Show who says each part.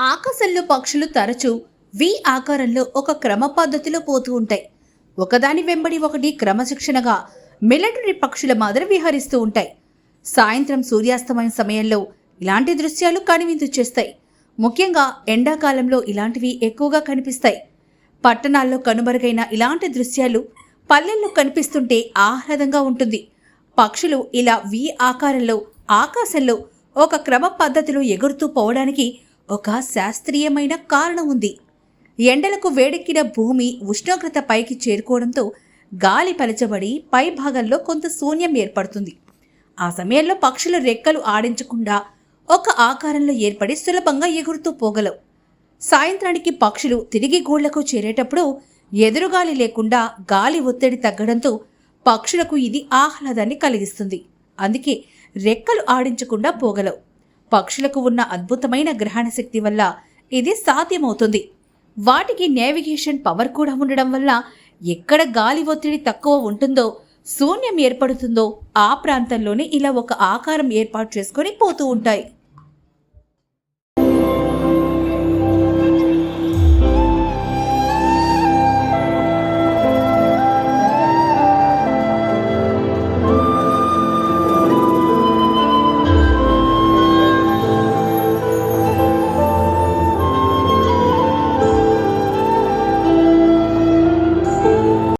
Speaker 1: ఆకాశంలో పక్షులు తరచూ వి ఆకారంలో ఒక క్రమ పద్ధతిలో పోతూ ఉంటాయి. ఒకదాని వెంబడి ఒకటి క్రమశిక్షణగా మిలిటరీ పక్షుల మాదిరి విహరిస్తూ ఉంటాయి. సాయంత్రం సూర్యాస్తమయం సమయంలో ఇలాంటి దృశ్యాలు కనువిందు చేస్తాయి. ముఖ్యంగా ఎండాకాలంలో ఇలాంటివి ఎక్కువగా కనిపిస్తాయి. పట్టణాల్లో కనుమరుగైన ఇలాంటి దృశ్యాలు పల్లెల్లో కనిపిస్తుంటే ఆహ్లాదంగా ఉంటుంది. పక్షులు ఇలా వి ఆకారంలో ఆకాశంలో ఒక క్రమ పద్ధతిలో ఎగురుతూ పోవడానికి ఒక శాస్త్రీయమైన కారణం ఉంది. ఎండలకు వేడెక్కిన భూమి ఉష్ణోగ్రత పైకి చేరుకోవడంతో గాలి పలచబడి పై భాగంలో కొంత శూన్యం ఏర్పడుతుంది. ఆ సమయంలో పక్షులు రెక్కలు ఆడించకుండా ఒక ఆకారంలో ఏర్పడి సులభంగా ఎగురుతూ పోగలవు. సాయంత్రానికి పక్షులు తిరిగి గూళ్ళకు చేరేటప్పుడు ఎదురుగాలి లేకుండా గాలి ఒత్తిడి తగ్గడంతో పక్షులకు ఇది ఆహ్లాదాన్ని కలిగిస్తుంది. అందుకే రెక్కలు ఆడించకుండా పోగలవు. పక్షులకు ఉన్న అద్భుతమైన గ్రహణ శక్తి వల్ల ఇది సాధ్యమవుతుంది. వాటికి నేవిగేషన్ పవర్ కూడా ఉండడం వల్ల ఎక్కడ గాలి ఒత్తిడి తక్కువ ఉంటుందో శూన్యం ఏర్పడుతుందో ఆ ప్రాంతంలోనే ఇలా ఒక ఆకారం ఏర్పాటు చేసుకొని పోతూ ఉంటాయి.